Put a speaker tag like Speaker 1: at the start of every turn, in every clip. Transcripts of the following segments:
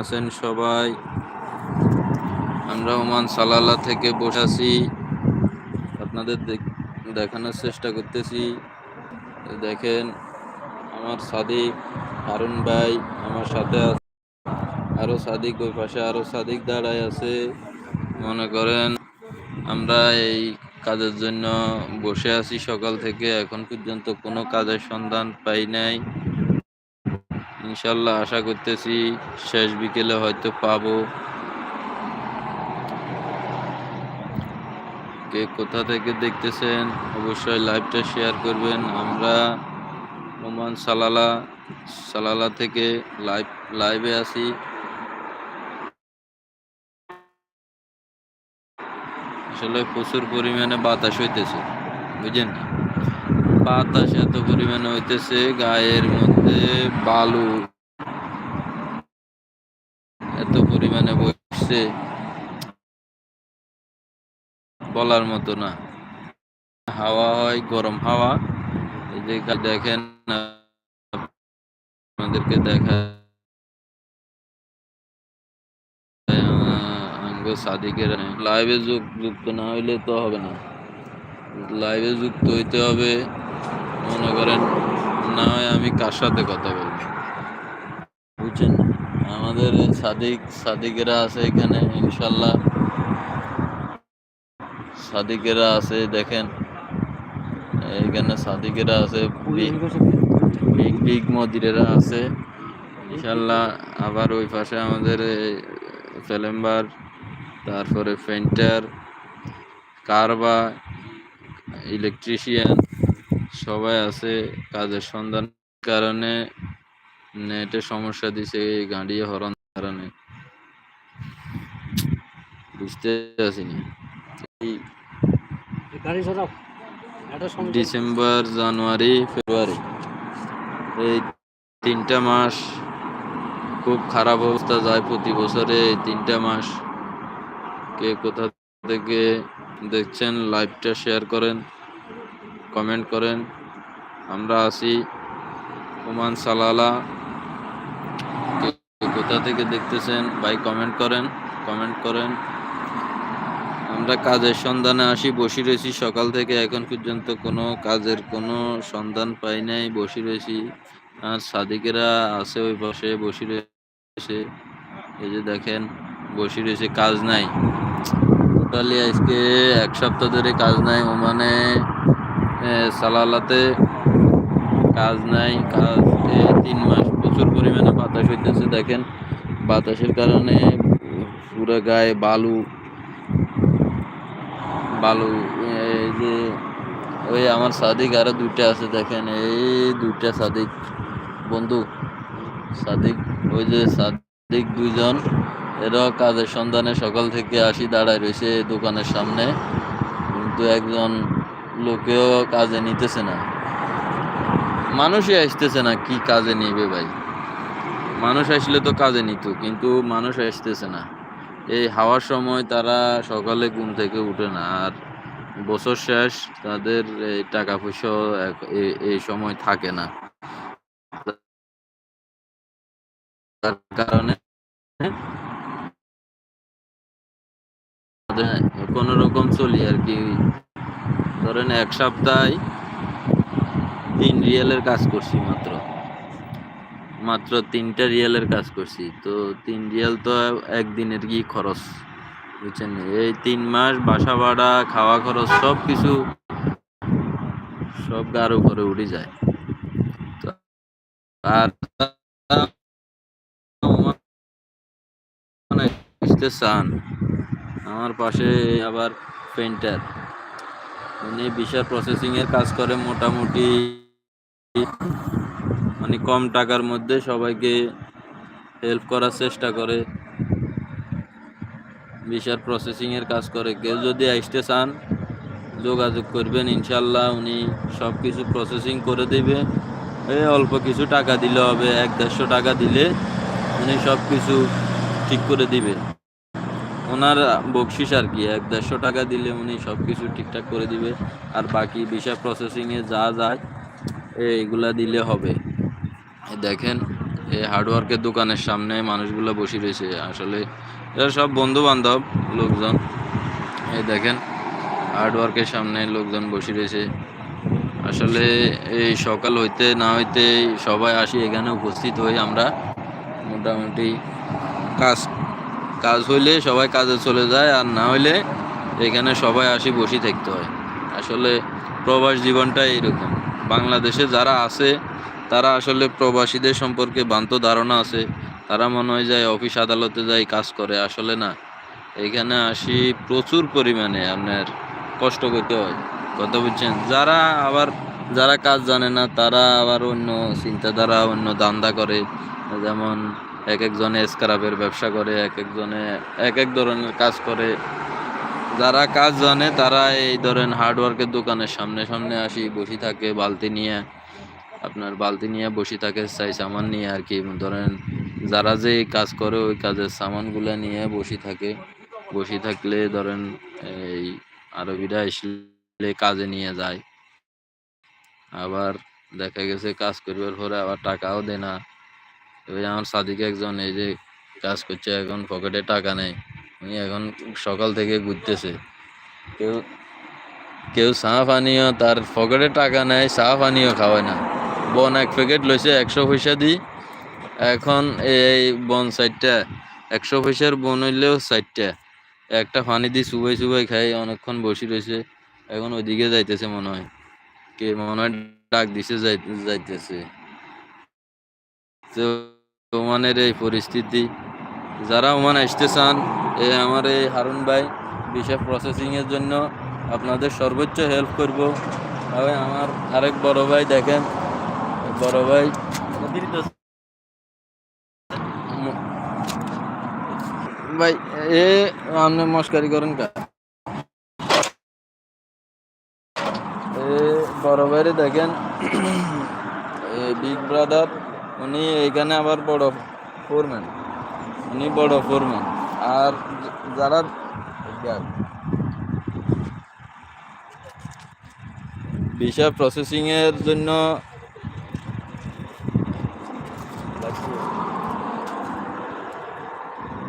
Speaker 1: আছেন সবাই। আমরা ওমান সালালা থেকে বসে আছি আপনাদের দেখ- দেখানোর চেষ্টা করতেছি। দেখেন, আমার সাদিক হারুন ভাই আমার সাথে আছে আরও সাদিক ওই পাশে আরও সাদিক দাঁড়ায় আছে। মনে করেন, আমরা এই কাজের জন্য বসে আছি সকাল থেকে। এখন পর্যন্ত কোনো কাজের সন্ধান পাই নাই। ইনশাল্লাহ আশা করতেছি শেষ বিকেলে হয়তো পাবো। কে কোথা থেকে দেখতেছেন অবশ্যই লাইভটা শেয়ার করবেন। আমরা ওমান সালালা সালালা থেকে লাইভ, লাইভে আছি। আসলে প্রচুর পরিমাণে বাতাস হইতেছে, বুঝেন? বাতাস এত পরিমাণে হইতেছে, গায়ের মধ্যে বালু এত পরিমাণে বসছে বলার মতো না। হাওয়া হয়, গরম হাওয়া। এই যে দেখেন আমাদেরকে দেখা সাদিকের লাইভে যুক্ত না হইলে তো হবে না। লাইভে যুক্ত হইতে হবে। মনে করেন, না হয় আমি কার সাথে কথা বলব। বুঝছেন? আমাদের সাদিক, সাদিকেরা আছে এখানে, ইনশাল্লাহ। সাদিকেরা আছে, দেখেন। এখানে সাদিকেরা আছে বিগ বিগ মদিরেরা আছে। ইনশাল্লাহ আবার ওই পাশে আমাদের ফেলেম্বার, তারপরে পেন্টার কারবা, ইলেকট্রিশিয়ান। সবাই আছে কাজের সন্ধান কারণে নেটে সমস্যা দিছে এই গাড়ি হরন কারণে। বুঝতে পারছিনি ডিসেম্বর জানুয়ারি ফেব্রুয়ারি। এই তিনটা মাস খুব খারাপ অবস্থা যায় প্রতি বছরে। এই তিনটা মাস কে কোথা থেকে দেখছেন লাইভটা শেয়ার করেন কমেন্ট করেন। আমরা আছি ওমান সালালা। কোথা থেকে দেখতেছেন? ভাই কমেন্ট করেন কমেন্ট করেন। আমরা কাজের সন্ধানে আসি, বসে রয়েছি। সকাল থেকে এখন পর্যন্ত কোনো কাজের কোনো সন্ধান পাই নাই, বসে রয়েছি। আর সাদিকেরা আছে ওই পাশে, বসে রয়েছে। এই যে দেখেন, বসে রয়েছে, কাজ নাই। টোটালি আজকে এক সপ্তাহ ধরে কাজ নাই ওমানে সালালাতে। কাজ নাই, কাজ তিন মাস প্রচুর পরিমাণে বাতাস হইতেছে, দেখেন। বাতাসের কারণে পুরো গায়ে বালু বালু, এই যে, ওই আমার সাদিক আরও দুইটা আছে, দেখেন, এই দুইটা সাদিক। বন্ধু, সাদিক, ওই যে সাদিক দুইজন, এরাও কাজের সন্ধানে সকাল থেকে আসি, দাঁড়ায় রয়েছে দোকানের সামনে। কিন্তু একজন লোকেও কাজে নিতেছে না। মানুষই আসতেছে না, কি কাজে নিবে ভাই? মানুষ আসলে তো কাজে নিত, কিন্তু মানুষ আসতেছে না। এই হাওয়ার সময় তারা সকালে ঘুম থেকে উঠে না, আর বছর শেষ তাদের এই টাকা পয়সা এই সময় থাকে না। তার কারণে কোন রকম চলি আর কি। ধরেন এক সপ্তাহে রিয়ালের কাজ করছি মাত্র। মাত্র তিনটা রিয়ালের কাজ করছি। তো তিন রিয়াল তো একদিনের কি খরচ? বুঝছেন এই তিন মাস বাসা ভাড়া, খাওয়া খরচ সব কিছু সব গারো করে উঠে যায়। আর মানে চান? আমার পাশে আবার পেন্টার উনি বিশাল প্রসেসিং এর কাজ করে মোটামুটি মানে কম টাকার মধ্যে সবাইকে হেল্প করার চেষ্টা করে। বিশাল প্রসেসিংয়ের কাজ করে। কেউ যদি আসতে চান, যোগাযোগ করবেন, ইনশাল্লাহ উনি সব কিছু প্রসেসিং করে দেবে। এই অল্প কিছু টাকা দিলে হবে, এক দেড়শো টাকা দিলে উনি সব কিছু ঠিক করে দিবে। ওনার বকশিস আর কি, এক দেড়শো টাকা দিলে উনি সব কিছু ঠিকঠাক করে দিবে। আর বাকি ভিসা প্রসেসিংয়ে যা যায় এইগুলা দিলে হবে। দেখেন, এই হার্ডওয়ার্কের দোকানের সামনে মানুষগুলো বসে রয়েছে। আসলে এরা সব বন্ধু বান্ধব লোকজন। এই দেখেন হার্ডওয়ার্কের সামনে লোকজন বসে রয়েছে। আসলে এই সকাল হইতে না হইতে সবাই আসি, এখানে উপস্থিত হই আমরা। মোটামুটি কাজ কাজ হইলে সবাই কাজে চলে যায়, আর না হইলে এখানে সবাই আসি বসে থাকতে হয়। আসলে প্রবাস জীবনটা এইরকম বাংলাদেশে যারা আছে, তারা আসলে প্রবাসীদের সম্পর্কে ভ্রান্ত ধারণা আছে। তারা মনে হয় যায় অফিস আদালতে যাই কাজ করে, আসলে না। এখানে আসি প্রচুর পরিমাণে আপনার কষ্ট করতে হয়, কথা বুঝছেন? যারা আবার, যারা কাজ জানে না, তারা আবার অন্য চিন্তাধারা, অন্য দান্দা করে। যেমন এক একজনে স্ক্রাবের ব্যবসা করে, এক একজনে এক এক ধরনের কাজ করে। যারা কাজ জানে তারা এই ধরেন হার্ডওয়ার্কের দোকানের সামনে সামনে আসি, বসে থাকে, বালতি নিয়ে, আপনার বালতি নিয়ে বসে থাকে, চাই সামান নিয়ে আর কি। ধরেন যারা যে কাজ করে, ওই কাজের সামানগুলো নিয়ে বসে থাকে। বসে থাকলে ধরেন এই আরবিরা আসলে কাজে নিয়ে যায়। আবার দেখা গেছে কাজ করবার পরে আবার টাকাও দেয় না। ওই আমার সাদিকে একজন এই যে কাজ করছে, এখন পকেটে টাকা নেই। উনি এখন সকাল থেকে ঘুরতেছে। কেউ কেউ চা পানীয়, তার পকেটে টাকা নেয় চা পানীয় খাওয়ায় না। বন এক প্যাকেট লইছে একশো পয়সা দি। এখন এই বন সাইডটা একশো পয়সার বন হইলেও সাইডটা একটা পানি দিয়ে চুবাই চুবাই খাই অনেকক্ষণ বসে রয়েছে। এখন ওইদিকে যাইতেছে মনে হয়। কে, মনে হয় ডাক দিছে যাইতেছে। তো ওমানের এই পরিস্থিতি। যারা ওমান আসতে চান এই আমার এই হারুন ভাই ভিসা প্রসেসিং এর জন্য আপনাদের সর্বোচ্চ হেল্প করব। তবে আমার আরেক বড় ভাই দেখেন, বড় ভাই ভাই, এ আপনি মস্কারি করেন কা এ বড় ভাইরে দেখেন বিগ ব্রাদার, উনি এখানে আবার বড় ফোরম্যান উনি বড় ফোরম্যান আর যারা ভিসা প্রসেসিং এর জন্য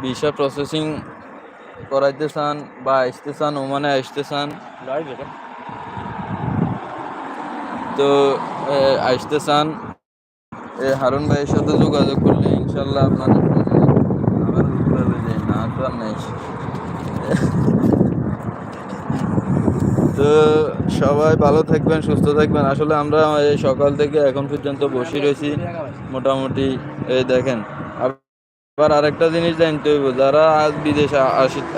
Speaker 1: ভিসা প্রসেসিং করাইতে চান বা আসতে চান, ওমানে আসতে চান। তো আসতে চান। হারুন ভাইয়ের সাথে যোগাযোগ করলে ইনশাল্লাহ আপনাদের তো সবাই ভালো থাকবেন, সুস্থ থাকবেন। আসলে আমরা এই সকাল থেকে এখন পর্যন্ত বসে রয়েছি, মোটামুটি, এই দেখেন। আবার আরেকটা জিনিস জানতে হইব, যারা আজ বিদেশে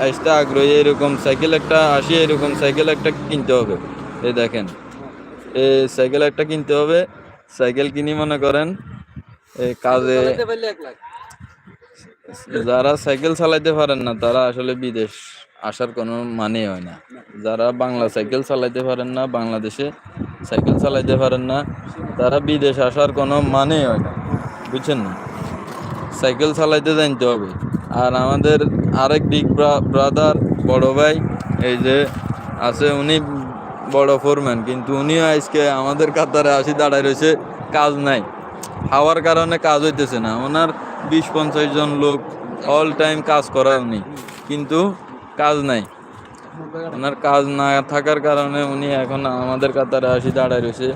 Speaker 1: আসতে আগ্রহী, এরকম সাইকেল একটা আসি, এরকম সাইকেল একটা কিনতে হবে। এই দেখেন, এই সাইকেল একটা কিনতে হবে, সাইকেল কিনি মনে করেন কাজে যারা সাইকেল চালাইতে পারেন না, তারা আসলে বিদেশ আসার কোনো মানে হয় না। যারা বাংলা সাইকেল চালাইতে পারেন না, বাংলাদেশে সাইকেল চালাইতে পারেন না, তারা বিদেশ আসার কোনো মানে হয় না। বুঝছেন না? সাইকেল চালাইতে জানতে হবে। আর আমাদের আরেক বিগ ব্রাদার বড় ভাই, এই যে আছে উনি বড় ফোরম্যান কিন্তু উনিও আজকে আমাদের কাতারে আসি দাঁড়ায় রয়েছে, কাজ নাই। হাওয়ার কারণে কাজ হইতেছে না। ওনার বিশ পঞ্চাশ জন লোক অল টাইম কাজ করার উনি কিন্তু কাজ নাই। ওনার কাজ না থাকার কারণে উনি এখন আমাদের কাতারে আসি দাঁড়ায় রয়েছে।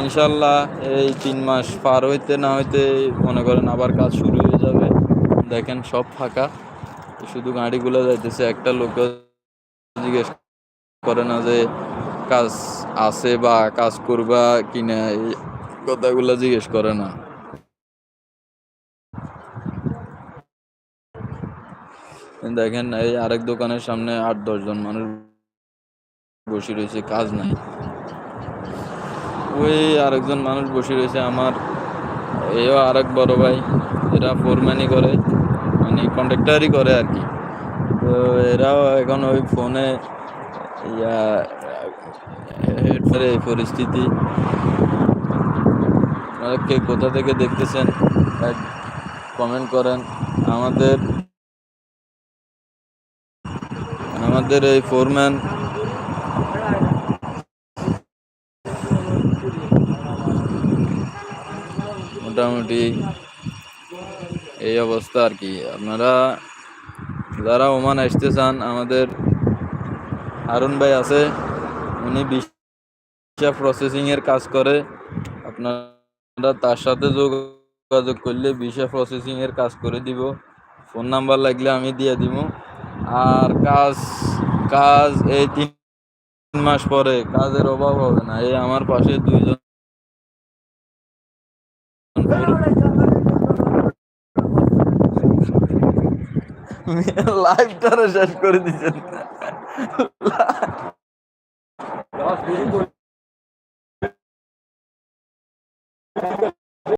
Speaker 1: ইনশাল্লাহ এই তিন মাস পার হইতে না হইতে মনে করেন আবার কাজ শুরু হয়ে যাবে। দেখেন সব ফাঁকা। শুধু গাড়িগুলো যাইতেছে, একটা লোক জিজ্ঞেস করে না যে কাজ আছে বা কাজ করবা কিনা, এই কথাগুলো জিজ্ঞেস করে না। দেখেন, এই আরেক দোকানের সামনে আট, দশ জন মানুষ বসে রয়েছে, কাজ নাই। ওই আরেকজন মানুষ বসে রয়েছে, আমার এও আরেক বড় ভাই, এরা ফোরম্যানই করে মানে কন্ট্রাক্টারই করে আর কি। তো এরাও এখন ওই ফোনে, ইয়া এই পরিস্থিতি। আপনারা কে কোথা থেকে দেখতেছেন কমেন্ট করেন। আমাদের আমাদের এই ফোরম্যান মোটামুটি এই অবস্থা আর কি। আপনারা যারা ওমান আসতে চান, আমাদের হারুন ভাই আছে, উনি ভিসা প্রসেসিং এর কাজ করে। আপনারা তার সাথে যোগাযোগ করলে ভিসা প্রসেসিং এর কাজ করে দিব। ফোন নাম্বার লাগলে আমি দিয়ে দিব। আর কাজ কাজ এই তিন মাস পরে কাজের অভাব হবে না। এই আমার পাশে দুইজন লাইভটারে শেষ করে দিচ্ছেন